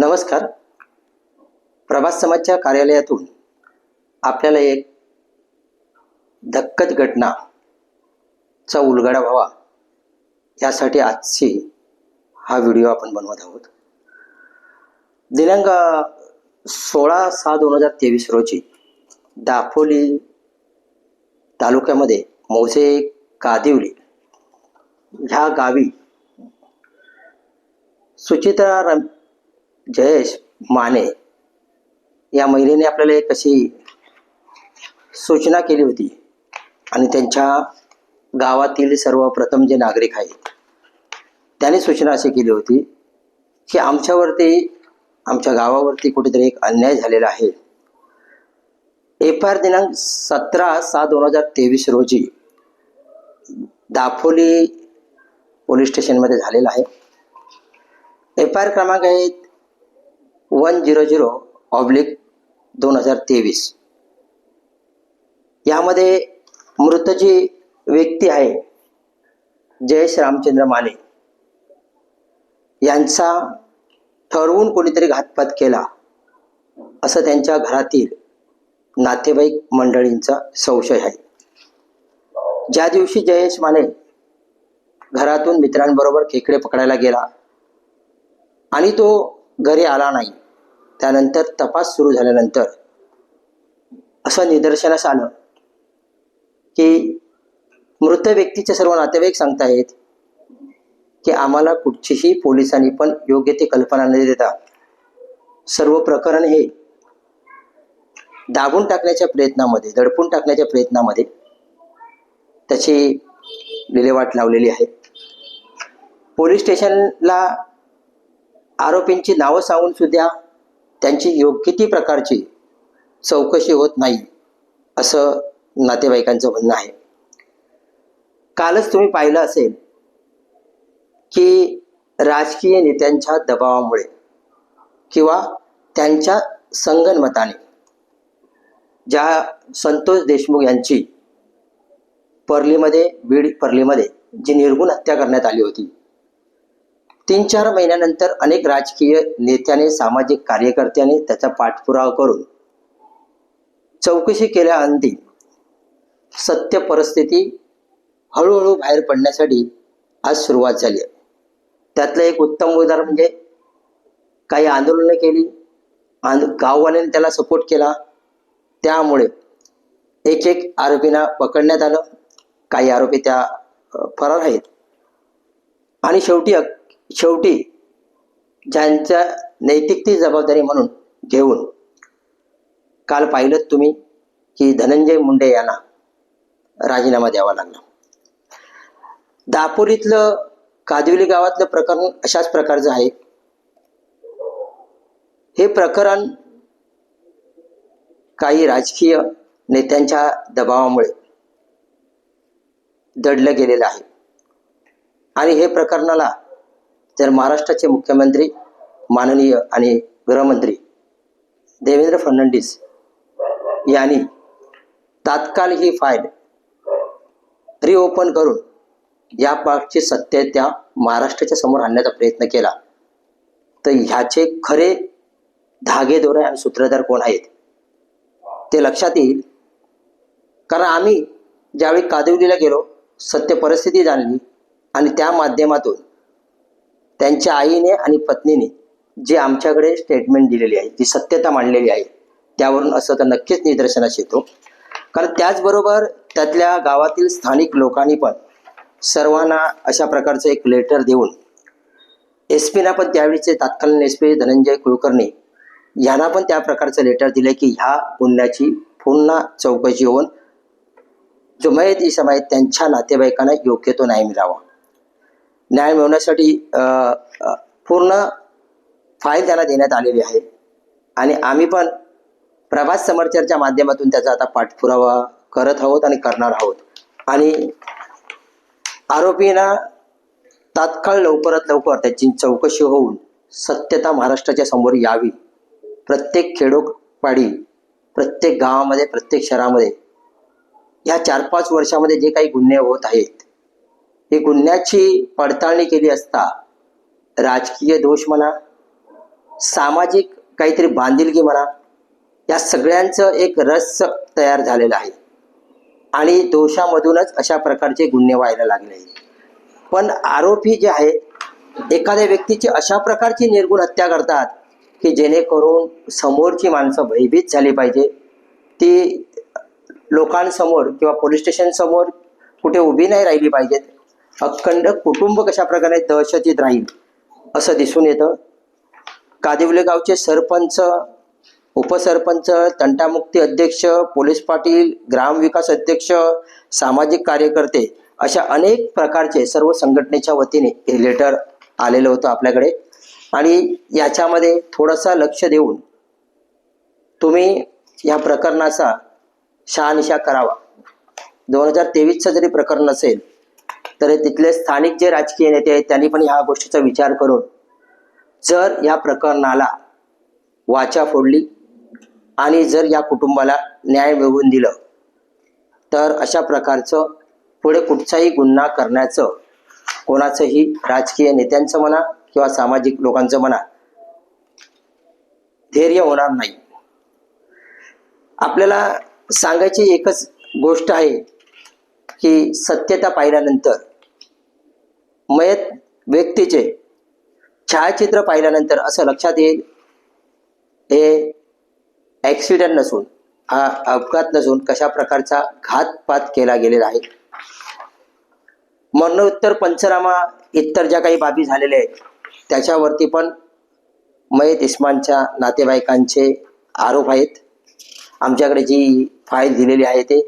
नमस्कार. प्रभास समाजच्या कार्यालयातून आपल्याला एक धक्कत घटना चा उलगडा व्हावा यासाठी आजची हा व्हिडिओ आपण बनवत आहोत. दिनांक सोळा सहा दोन हजार तेवीस रोजी दापोली तालुक्यामध्ये मौसे कादिवली ह्या गावी सुचित्रा रम जयेश माने या महिलेने आपल्याला एक अशी सूचना केली होती. आणि त्यांच्या गावातील सर्वप्रथम जे नागरिक आहेत त्यांनी सूचना अशी केली होती की आमच्यावरती आमच्या गावावरती कुठेतरी एक अन्याय झालेला आहे. एफ आय आर दिनांक सतरा सहा दोन हजार तेवीस रोजी दापोली पोलीस स्टेशनमध्ये झालेला आहे. एफ आय आर क्रमांक आहेत वन झिरो झिरो ऑब्लिक दोन हजार तेवीस. यामध्ये मृत जी व्यक्ती आहे जयेश रामचंद्र माने यांचा ठरवून कोणीतरी घातपात केला असं त्यांच्या घरातील नातेवाईक मंडळींचा संशय आहे. ज्या दिवशी जयेश माने घरातून मित्रांबरोबर खेकडे पकडायला गेला आणि तो घरी आला नाही त्यानंतर तपास सुरू झाल्यानंतर असं निदर्शनास आलं की मृत व्यक्तीचे सर्व नातेवाईक सांगतायत की आम्हाला कुठचीही पोलिसांनी पण योग्य ती कल्पना न देता सर्व प्रकरण हे दाबून टाकण्याच्या प्रयत्नामध्ये दडपून टाकण्याच्या प्रयत्नामध्ये त्याची विल्हेवाट लावलेली आहे. पोलीस स्टेशनला आरोपींची नावं सांगून सुद्धा त्यांची योग्य ती प्रकारची चौकशी होत नाही असं नातेवाईकांचं म्हणणं आहे. कालच तुम्ही पाहिलं असेल की राजकीय नेत्यांच्या दबावामुळे किंवा त्यांच्या संगणमताने ज्या संतोष देशमुख यांची पर्लीमध्ये बीड पर्लीमध्ये जी निर्गुण हत्या करण्यात आली होती तीन चार महिन्यानंतर अनेक राजकीय नेत्याने सामाजिक कार्यकर्त्याने त्याचा पाठपुरावा करून चौकशी केल्याअंती सत्य परिस्थिती हळूहळू बाहेर पडण्यासाठी आज सुरुवात झाली आहे. त्यातलं एक उत्तम उदाहरण म्हणजे काही आंदोलनं केली आंद गाववाल्यांनी त्याला सपोर्ट केला. त्यामुळे एक एक आरोपींना पकडण्यात आलं. काही आरोपी त्या फरार आहेत. आणि शेवटी अक- शेवटी ज्यांच्या नैतिक ती जबाबदारी म्हणून घेऊन काल पाहिलं तुम्ही की धनंजय मुंडे यांना राजीनामा द्यावा लागला. दापोलीतलं कादिवली गावातलं प्रकरण अशाच प्रकारचं आहे. हे प्रकरण काही राजकीय नेत्यांच्या दबावामुळे दडलं गेलेलं आहे. आणि हे प्रकरणाला तर महाराष्ट्राचे मुख्यमंत्री माननीय आणि गृहमंत्री देवेंद्र फडणवीस यांनी तात्काळ ही फाईल रिओपन करून या पाकची सत्य त्या महाराष्ट्राच्या समोर आणण्याचा प्रयत्न केला. तर ह्याचे खरे धागेदोरे आणि सूत्रधार कोण आहेत? ते लक्षात येईल. कारण आम्ही ज्यावेळी कादिवलीला गेलो सत्य परिस्थिती जाणली आणि त्या माध्यमातून त्यांच्या आईने आणि पत्नीने जे आमच्याकडे स्टेटमेंट दिलेली आहे जी सत्यता मांडलेली आहे त्यावरून असं तर नक्कीच निदर्शनास येतो. कारण त्याचबरोबर त्यातल्या गावातील स्थानिक लोकांनी पण सर्वांना अशा प्रकारचं एक लेटर देऊन एस पीना पण त्यावेळीचे तत्कालीन एस पी धनंजय कुलकर्णी यांना पण त्या प्रकारचं लेटर दिलं की ह्या गुन्ह्याची पुन्हा चौकशी होऊन जो मयत इसम आहेत त्यांच्या नातेवाईकांना योग्य तो न्याय मिळावा. न्याय मिळवण्यासाठी पूर्ण फाईल त्याला देण्यात आलेली आहे. आणि आम्ही पण प्रभात समरचरच्या माध्यमातून त्याचा आता पाठपुरावा करत आहोत आणि करणार आहोत. आणि आरोपींना तात्काळ लवकरात लवकर त्याची चौकशी होऊन सत्यता महाराष्ट्राच्या समोर यावी. प्रत्येक खेडोपाडी प्रत्येक गावामध्ये प्रत्येक शहरामध्ये या चार पाच वर्षामध्ये जे काही गुन्हे होत आहेत ही गुन्ह्याची पडताळणी केली असता राजकीय दोष म्हणा सामाजिक काहीतरी बांधिलकी म्हणा या सगळ्यांचं एक रस तयार झालेलं आहे. आणि दोषामधूनच अशा प्रकारचे गुन्हे व्हायला लागले. पण आरोपी जे आहेत एखाद्या व्यक्तीची अशा प्रकारची निर्गुण हत्या करतात की जेणेकरून समोरची माणसं भयभीत झाली पाहिजे. ती लोकांसमोर किंवा पोलीस स्टेशनसमोर कुठे उभी नाही राहिली पाहिजेत. अखंड कुटुंब कशा प्रकारे दहशतीत राहील असं दिसून येतं. कादिवले गावचे सरपंच उपसरपंच तंटामुक्ती अध्यक्ष पोलीस पाटील ग्रामविकास अध्यक्ष सामाजिक कार्यकर्ते अशा अनेक प्रकारचे सर्व संघटनेच्या वतीने हे लेटर आलेलं होतं आपल्याकडे. आणि याच्यामध्ये थोडंसं लक्ष देऊन तुम्ही या प्रकरणाचा शहानिशा करावा. दोन हजार तेवीसचं जरी प्रकरण असेल तर तिथले स्थानिक जे राजकीय नेते आहेत त्यांनी पण ह्या गोष्टीचा विचार करून जर या प्रकरणाला वाचा फोडली आणि जर या कुटुंबाला न्याय मिळवून दिलं तर अशा प्रकारचं पुढे कुठचाही गुन्हा करण्याचं कोणाचंही राजकीय नेत्यांचं म्हणा किंवा सामाजिक लोकांचं म्हणा धैर्य होणार नाही. आपल्याला सांगायची एकच गोष्ट आहे की सत्यता पाहिल्यानंतर मयत व्यक्तीचे छायाचित्र पाहिल्यानंतर असं लक्षात येईल हे ॲक्सिडेंट नसून हा अपघात नसून कशा प्रकारचा घातपात केला गेलेला आहे. मरणोत्तर पंचनामा इतर ज्या काही बाबी झालेल्या आहेत त्याच्यावरती पण मयत इस्मानच्या नातेवाईकांचे आरोप आहेत. आमच्याकडे जी फाईल दिलेली आहे ते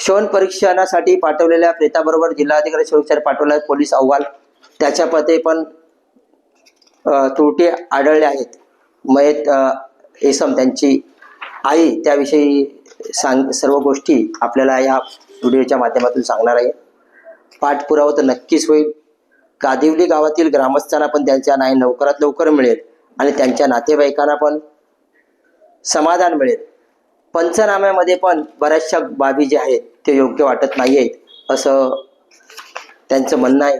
शोन परीक्षणासाठी पाठवलेल्या प्रेताबरोबर जिल्हाधिकारी सुरक्षा पाठवलेला पोलीस अहवाल. त्याच्या पते पण त्रुटी आढळल्या आहेत. मयत अ, इसम त्यांची आई त्याविषयी सांग सर्व गोष्टी आपल्याला या व्हिडिओच्या माध्यमातून सांगणार आहे. पाठपुरावा तर नक्कीच होईल. कादिवली गावातील ग्रामस्थांना पण त्यांच्या न्याय लवकरात लवकर मिळेल आणि त्यांच्या नातेवाईकांना पण समाधान मिळेल. पंचनाम्यामध्ये पण बऱ्याचशा बाबी ज्या आहेत ते योग्य वाटत नाही आहेत असं त्यांचं म्हणणं आहे.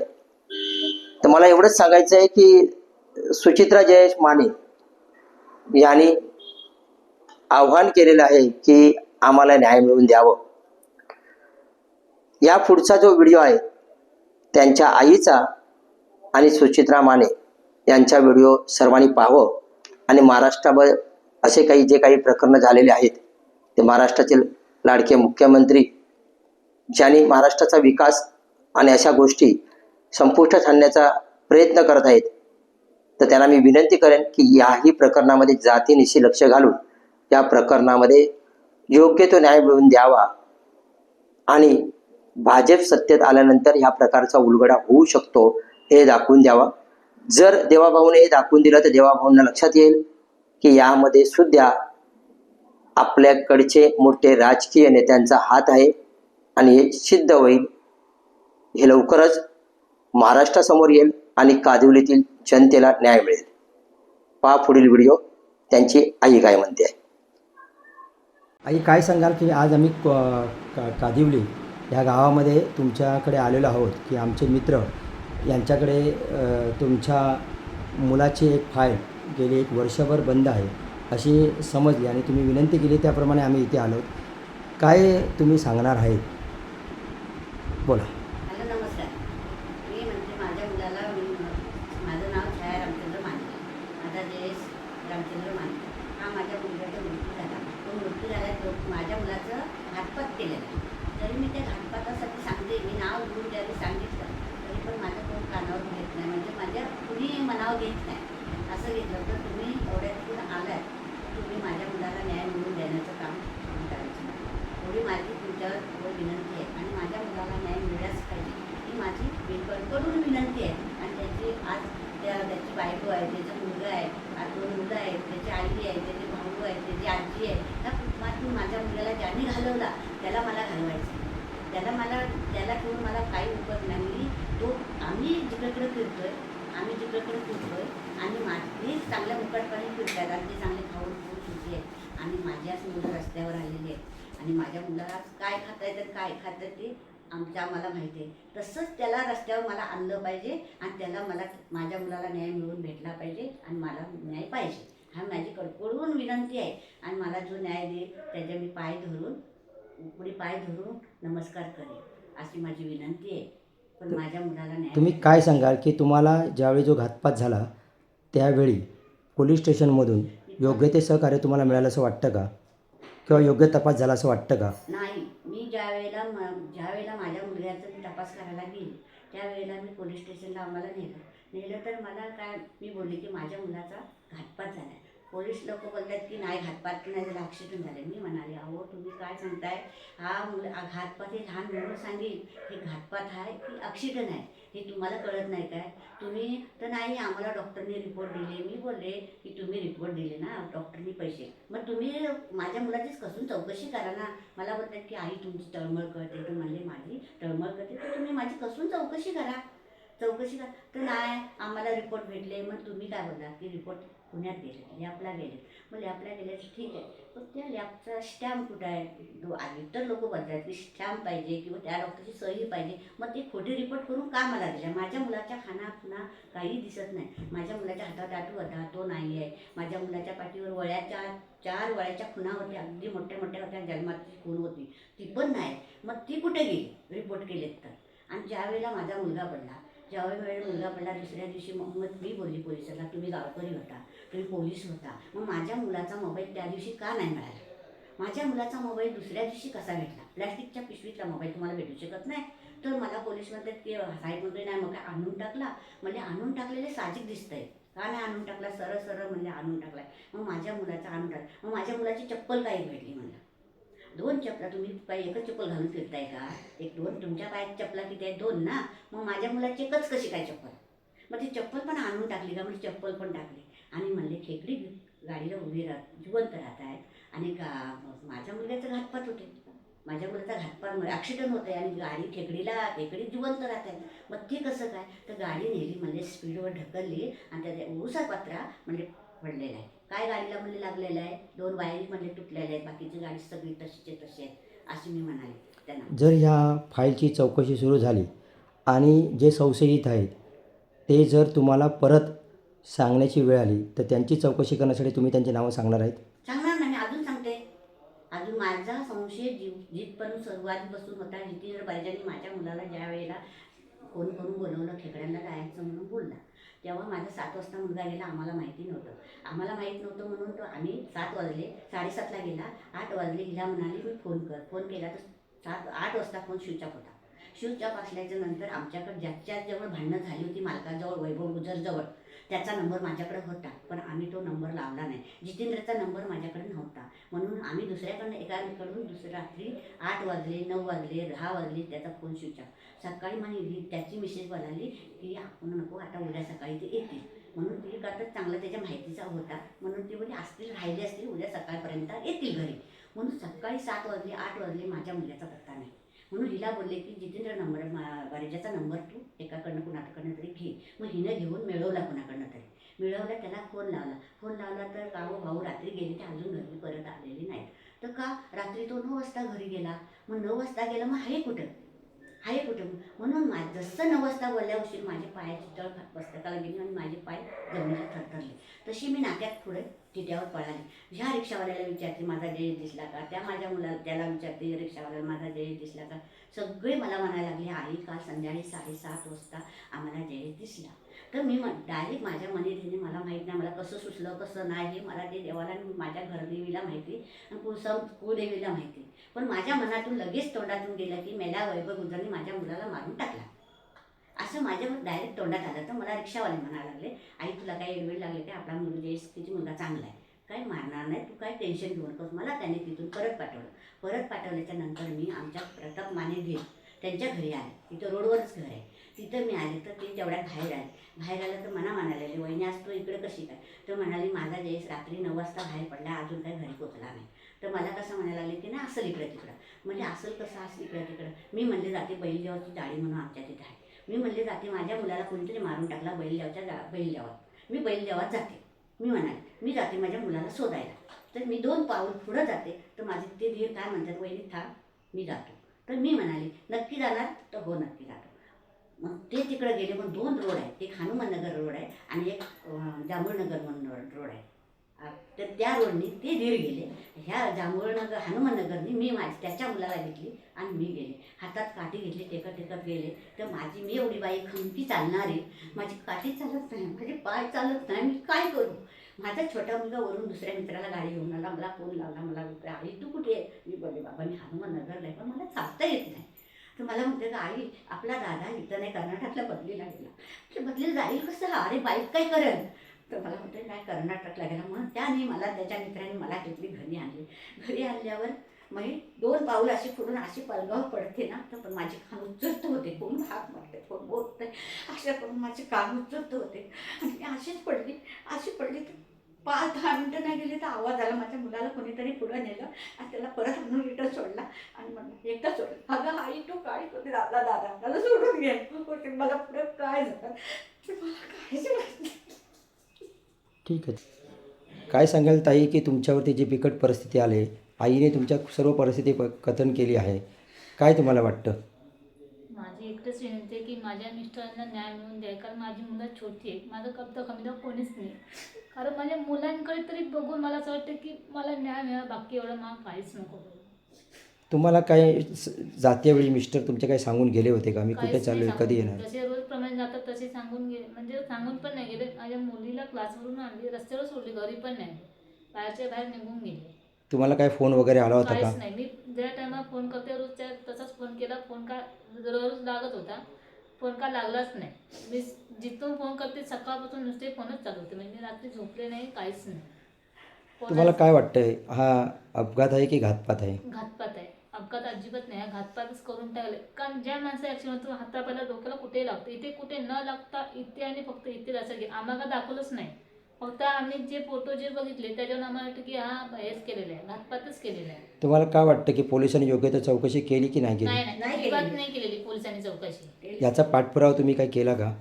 तर मला एवढंच सांगायचं आहे की सुचित्रा जयेश माने यांनी आव्हान केलेलं आहे की आम्हाला न्याय मिळवून द्यावं. या पुढचा जो व्हिडिओ आहे त्यांच्या आईचा आणि सुचित्रा माने यांचा व्हिडिओ सर्वांनी पाहावं. आणि महाराष्ट्रावर असे काही जे काही प्रकरणं झालेले आहेत ते महाराष्ट्रातील लाडके मुख्यमंत्री ज्यांनी महाराष्ट्राचा विकास आणि अशा गोष्टी संपुष्टात आणण्याचा प्रयत्न करत आहेत तर त्यांना मी विनंती करेन की याही प्रकरणामध्ये जातीनिशी लक्ष घालून या प्रकरणामध्ये योग्य तो न्याय मिळवून द्यावा. आणि भाजप सत्तेत आल्यानंतर ह्या प्रकारचा उलगडा होऊ शकतो हे दाखवून द्यावा. जर देवाभाऊने हे दाखवून दिलं तर देवाभाऊंना लक्षात येईल की यामध्ये सुद्धा आपल्याकडचे मोठे राजकीय नेत्यांचा हात आहे. आणि हे सिद्ध होईल. हे लवकरच महाराष्ट्रासमोर येईल आणि कादिवलीतील जनतेला न्याय मिळेल. पहा पुढील व्हिडिओ. त्यांची आई काय म्हणते आहे? आई काय सांगाल की आज आम्ही का कादिवली ह्या गावामध्ये तुमच्याकडे आलेलो आहोत की आमचे मित्र यांच्याकडे तुमच्या मुलाची एक फाईल गेली एक वर्षभर बंद आहे अशी समजली आणि तुम्ही विनंती केली त्याप्रमाणे आम्ही इथे आलो. काय तुम्ही सांगणार आहेत? Bueno. घालवला त्याला मला घालवायचं. त्याला मला त्याला ठेवून मला काही उपयोग नाही. तो आम्ही जिकडे फिरतोय आम्ही जिकडे फिरतोय आणि माझी चांगल्या मुकटपणे फिरतात. आणि ते चांगले खाऊन खाऊन सुखी आहेत. आणि माझ्याच मुलं रस्त्यावर आलेली आहेत. आणि माझ्या मुलाला काय खाता येतं काय खातात ते आमच्या आम्हाला माहिती आहे. तसंच त्याला रस्त्यावर मला आणलं पाहिजे आणि त्याला मला माझ्या मुलाला न्याय मिळवून भेटला पाहिजे आणि मला न्याय पाहिजे. हा माझी कडकडून विनंती आहे. आणि मला जो न्याय देईल त्याच्या मी पाय धरून पुढे पाय धरून नमस्कार करेन अशी माझी विनंती आहे. पण माझ्या मुलाला न्याय तुम्ही काय सांगाल की तुम्हाला ज्यावेळी जो घातपात झाला त्यावेळी पोलीस स्टेशनमधून योग्य ते सहकार्य तुम्हाला मिळालं असं वाटतं का? किंवा योग्य तपास झाला असं वाटतं का? नाही मी ज्या वेळेला म- ज्या वेळेला माझ्या मुलग्याचा मी तपास करायला गेली त्यावेळेला मी पोलीस स्टेशनला आम्हाला नेलं. नेलं तर मला काय मी बोलले की माझ्या मुलाचा घातपात झाला पोलीस लोक बोलतात की नाही घातपात नाही झाला ॲक्सिडेंट झाले मी म्हणाले अहो तुम्ही काय सांगताय? हा मुल घातपात हे लहान मुलं सांगेल. हे घातपात आहे की ॲक्सिडेंट आहे? हे तुम्हाला कळत नाही काय? तुम्ही तर नाही आम्हाला डॉक्टरने रिपोर्ट दिले. मी बोलले की तुम्ही रिपोर्ट दिले ना डॉक्टरनी पैसे. मग तुम्ही माझ्या मुलाचीच कसून चौकशी करा ना. मला बोलतात की आई तुमची तळमळ करते. तर म्हणले माझी तळमळ करते. तर तुम्ही माझी कसून चौकशी करा. चौकशी करा. तर नाही आम्हाला रिपोर्ट भेटले. मग तुम्ही काय बोलला? की रिपोर्ट पुण्यात गेले लॅपला गेले. मग लॅपला गेल्याचं ठीक आहे. पण त्या लॅबचा स्टॅम्प कुठं आहे? दो- तर इतर लोक बोलतात की स्टॅम्प पाहिजे किंवा त्या डॉक्टरची सही पाहिजे. मग ते खोटे रिपोर्ट करून का मला दिल्या माझ्या मुलाच्या खाना काही दिसत नाही. माझ्या मुलाच्या हातात टाटू होता तो नाही आहे. माझ्या मुलाच्या पाठीवर वळ्याच्या चार वळ्याच्या खुणा होत्या. अगदी मोठ्या मोठ्या होत्या. जन्माची खून होती. ती पण नाही. मग ती कुठे गेली? रिपोर्ट केलेत तर. आणि ज्यावेळेला माझा मुलगा पडला ज्यावेळी वेळेला मुलगा पडला दुसऱ्या दिवशी मग मी बोलली पोलिसाला तुम्ही गावकरी होता तुम्ही पोलीस होता. मग माझ्या मुलाचा मोबाईल त्या दिवशी का नाही मिळाला? माझ्या मुलाचा मोबाईल दुसऱ्या दिवशी कसा भेटला? प्लॅस्टिकच्या पिशवीतला मोबाईल तुम्हाला भेटू शकत नाही. तर मला पोलीस म्हणतात की वगैरे नाही मग काय आणून टाकला? म्हणजे आणून टाकलेले साहजिक दिसतंय. का नाही आणून टाकला? सरळ सरळ म्हणजे आणून टाकलाय. मग माझ्या मुलाचा आणून टाकला मग माझ्या मुलाची चप्पल काही भेटली मला दोन चपला तुम्ही पाय एकच चप्पल घालून फिरताय का? एक दोन तुमच्या पायात चपला किती आहेत दोन ना? मग माझ्या मुलाची एकच कशी काय चप्पल? मग ती चप्पल पण आणून टाकली का? म्हणजे चप्पल पण टाकली. आणि म्हणले खेकडी गाडीला उभी राहत जिवंत राहत आहेत आणि गा माझ्या मुलग्याचं घातपात होते. माझ्या मुलाचा घातपात ॲक्सिडेंट होत आहे आणि गाडी खेकडीला खेकडी जिवंत राहत आहेत मग ते कसं काय? तर गाडी नेली म्हणजे स्पीडवर ढकलली आणि त्याच्या ऊसा पत्रा म्हणजे पडलेला आहे काय गाडीला म्हणजे लागलेलं आहे? दोन वायरी म्हणजे तुटलेल्या आहेत बाकीची गाडी सगळी तशीचे तशी आहे अशी मी म्हणाले त्यांना. जर ह्या फाईलची चौकशी सुरू झाली आणि जे संशयित आहेत ते जर तुम्हाला परत सांगण्याची वेळ आली तर त्यांची चौकशी करण्यासाठी तुम्ही त्यांची नावं सांगणार आहेत? सांगणार नाही मी अजून सांगते. अजून माझा संशय जीव जिथपर्यंत सुरुवात बसून होता जिथे पाहिजे माझ्या मुलाला ज्या वेळेला फोन करून बोलवलं खेकड्यांना जायचं म्हणून बोलला तेव्हा माझा सात वाजता मुलगा गेला आम्हाला माहिती नव्हतं. आम्हाला माहीत नव्हतं म्हणून तो आम्ही सात वाजले साडेसातला गेला आठ वाजले हिला म्हणाली मी फोन कर. फोन केला तर सात आठ वाजता फोन स्विच ऑफ होता. स्विच ऑफ असल्याच्या नंतर आमच्याकडे ज्याच्याजवळ भांडणं झाली होती मालकाजवळ वैभव गुजरजवळ त्याचा नंबर माझ्याकडे होता पण आम्ही तो नंबर लावला नाही. जितेंद्रचा नंबर माझ्याकडे नव्हता. म्हणून आम्ही दुसऱ्याकडनं एकाकडून दुसऱ्या रात्री आठ वाजले नऊ वाजले दहा वाजले त्याचा फोन स्विच ऑफ. सकाळी माझी त्याची मिसेज बोलाली की आपण नको आता उद्या सकाळी ते येतील. म्हणून ती करतात तर चांगला त्याच्या माहितीचा होता. म्हणून ती म्हणजे असतील राहिले असतील उद्या सकाळपर्यंत येतील घरी. म्हणून सकाळी सात वाजले आठ वाजले माझ्या मुलाचा पत्ता नाही. म्हणून हिला बोलले की जितेंद्र नंबर बरेजाचा नंबर तू एकाकडनं कुणाकडनं तरी घे. मग हिनं घेऊन मिळवला कुणाकडनं तरी. मिळवला त्याला फोन लावला. फोन लावला तर गाव भाऊ रात्री गेले ते अजून घरी परत आलेले नाहीत. तर का? रात्री तो नऊ वाजता घरी गेला. मग नऊ वाजता गेला मग आहे कुठं? आहे कुठं? म्हणून मा जसं नऊ वाजता बोलल्या उशीर माझ्या पायाची तळ पुस्तकाला गेली आणि माझे पाय जमिनीला थरथरले. तशी मी नात्यात पुढे तिट्यावर पळाली. ह्या रिक्षावाल्याला विचारते माझा देश दिसला का? त्या माझ्या मुलाला त्याला विचारते रिक्षावाल्याला माझा देश दिसला का? सगळे मला म्हणायला लागले आई काल संध्याकाळी साडेसात वाजता आम्हाला देश दिसला. तर मी डायरेक्ट माझ्या मनीधीने मला माहीत नाही मला कसं सुचलं कसं नाही हे मला ते देवाला माझ्या घरदेवीला माहिती आणि कुसम कुलदेवीला माहिती. पण माझ्या मनातून लगेच तोंडातून गेलं की मेला वैभव गुजरने माझ्या मुलाला मारून टाकला. असं माझ्या डायरेक्ट तोंडात आलं. तर मला रिक्षावाले म्हणायला लागले आई तुला काही वेळ लागले काय? आपला मुलगा तिची मुलगा चांगला आहे. काय मारणार नाही? तू काय टेन्शन घेऊ नकोस मला त्याने तिथून परत पाठवलं. परत पाठवल्याच्या नंतर मी आमच्या प्रताप माने घेत त्यांच्या घरी आले. तिथं रोडवरच घर आहे. तिथं मी आले तर ते तेवढ्या बाहेर आले. बाहेर आलं तर मना म्हणाले वहिनी आज तू इकडे कशी काय? तर म्हणाली माझा जयेश रात्री नऊ वाजता बाहेर पडला अजून काही घरी पोचला नाही. तर मला कसं म्हणायला लागले की ना असं इकडं तिकडं. म्हणजे असं कसं असं इकडं तिकडं? मी म्हणले जाते बैलदेवाची जाळी म्हणून आमच्या तिथे आहे. मी म्हणले जाते माझ्या मुलाला कोणीतरी मारून टाकला बैलदेवाच्या जा बैलदेवात मी बैलदेवात जाते. मी म्हणाले मी जाते माझ्या मुलाला शोधायला. तर मी दोन पाऊल पुढं जाते. तर माझे ते धीर काय म्हणतात वहिनी थांब मी जातो. तर मी म्हणाले नक्की जाणार? तर हो नक्की जातो. मग ते तिकडे गेले पण दोन रोड आहेत. एक हनुमाननगर रोड आहे आणि एक जांभूळनगर म्हणून रोड आहे. तर त्या रोडनी ते धीर गेले. ह्या जांभूळनगर हनुमाननगरनी मी माझी त्याच्या मुलाला घेतली आणि मी गेले. हातात काठी घेतली टेकत टेकत गेले. तर माझी मी एवढी बाई खमती चालणारी. माझी काठी चालत नाही माझे पाय चालत नाही. मी काय करू? माझा छोटा मुलगा वरून दुसऱ्या मित्राला गाडी घेऊन आला. मला फोन लावला. मला आई तू कुठे आहे? मी बोलले बाबा मी हनुमाननगरला आहे पण मला चालता येत नाही. तर मला म्हणते का आई आपला दादा इथं नाही कर्नाटकला बदलीला गेला. म्हटलं बदलीला जाईल कसं? अरे बाईक काय करेल तर मला म्हणते नाही कर्नाटकला गेला. म्हणून त्याने मला त्याच्या मित्राने मला घेतली घरी आणली. घरी आणल्यावर मग दोन पाऊल अशी फोडून अशी पलगाव पडते ना तर पण माझे कान उच्चस्त होते. कोण हात मारते कोण बोलते अशा करून माझे कान उच्चस्त होते. आणि मी अशीच पडली अशी पडली तर पाच दहा मिनटं नाही गेली तर आवाज आला. माझ्या मुलाला कोणीतरी पुढं नेलं आणि त्याला परत म्हणून रिटर्न सोडला आणि म्हणलं एकदा सोडलं अगं आई तू काय करते दादा दादा मला सोडून घे होते मला पुढं काय झालं? मला काहीच ठीक आहे. काय सांगाल ताई की तुमच्यावरती जी बिकट परिस्थिती आली आईने तुमच्या सर्व परिस्थिती प कथन केली आहे काय तुम्हाला वाटतं माझी एकटंच विनंती आहे की माझ्या मिस्टरांना न्याय मिळवून द्या कारण माझी मुलं छोटी आहेत. माझं कप्ता कमीदा कोणीच नाही. कारण माझ्या मुलांकडे तरी बघून मला असं वाटतं की मला न्याय मिळावा बाकी एवढं मला काहीच नको. तुम्हाला काय वेळी मिस्टर तुमचे काही सांगून गेले होते का? मी कुठे काहीच चालू नाही आहे कधी. येणार? जसे रोजप्रमाणे जातात तसे सांगून गेले म्हणजे सांगून पण नाही गेले. माझ्या मुलीला क्लासवरून आणली रस्त्यावर सोडली घरी पण नाही. बाहेरच्या बाहेर निघून गेले. तुम्हाला काय फोन वगैरे आला होता का? नाही. मी ज्या टायमाला फोन करते रोज त्या तसाच फोन केला. फोन का रोज लागत होता. फोन का लागलाच नाही. मी जिथून फोन करते सकाळपासून नुसते फोनच चालू होते म्हणजे मी रात्री झोपले नाही काहीच नाही. तुम्हाला काय वाटतंय? हा अपघात आहे की घातपात आहे? घातपात आहे. अपघात अजिबात नाही. हा घातपातच करून टाकले. कारण ज्या माणसं ॲक्सिडेंट होतो हातापायला डोक्याला कुठेही लागतं. इथे कुठे न लागता इथे आणि फक्त इथे असं गे आम्हाला दाखवलंच नाही. फक्त आम्ही जे फोटो जे बघितले त्याच्यावर आम्हाला वाटतं की हा हेच केलेलं आहे घातपातच केलेला आहे. तुम्हाला काय वाटतं की पोलिसांनी योग्य तर चौकशी केली की नाही केली? नाही नाही अजिबात केलेली. नाही केलेली पोलिसांनी चौकशी. याचा पाठपुरावा तुम्ही काय केला का?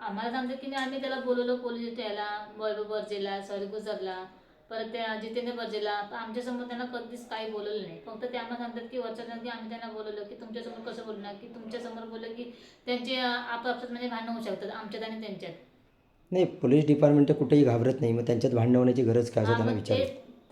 आम्हाला सांगतात की नाही आम्ही त्याला बोलवलं पोलीस याला वैभव बर्जेला सॉरी गुजरला परत त्या जितेंद्र बर्जेला. आमच्यासमोर त्यांना कधीच काही बोलवलं नाही. फक्त ते आम्हाला सांगतात की वरच्या की आम्ही त्यांना बोलवलं की तुमच्यासमोर कसं बोलणार की तुमच्यासमोर बोललं की त्यांचे आपापसात म्हणजे भांडणं होऊ शकतात आमच्यात आणि त्यांच्यात. नाही पोलीस डिपार्टमेंट तर कुठेही घाबरत नाही. मग त्यांच्यात भांडण होण्याची गरज काय असं त्यांना विचार.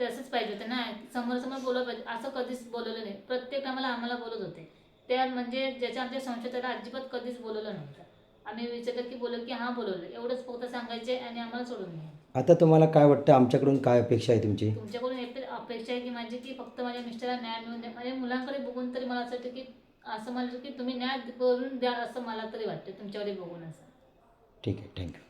तसंच पाहिजे होतं ना. समोर समोर बोलत पाहिजे. असं कधीच बोलवलं नाही. प्रत्येक टायमाला आम्हाला बोलत होते. त्या म्हणजे ज्याच्या आमच्या संशय त्याला अजिबात कधीच बोलवलं नव्हतं. आम्ही विचारलं की बोललं की हां बोलवलं. एवढंच फक्त सांगायचे आणि आम्हाला सोडून घ्या आता तुम्हाला काय वाटतं? आमच्याकडून काय अपेक्षा आहे तुमची? तुमच्याकडून एक अपेक्षा आहे की माझी की फक्त माझ्या मिस्टरांना न्याय मिळून द्या. माझ्या मुलांकडे बघून तरी मला असं वाटतं की असं म्हणलं की तुम्ही न्याय करून द्या असं मला तरी वाटतं. तुमच्याकडे बघून असं. ठीक आहे. थँक्यू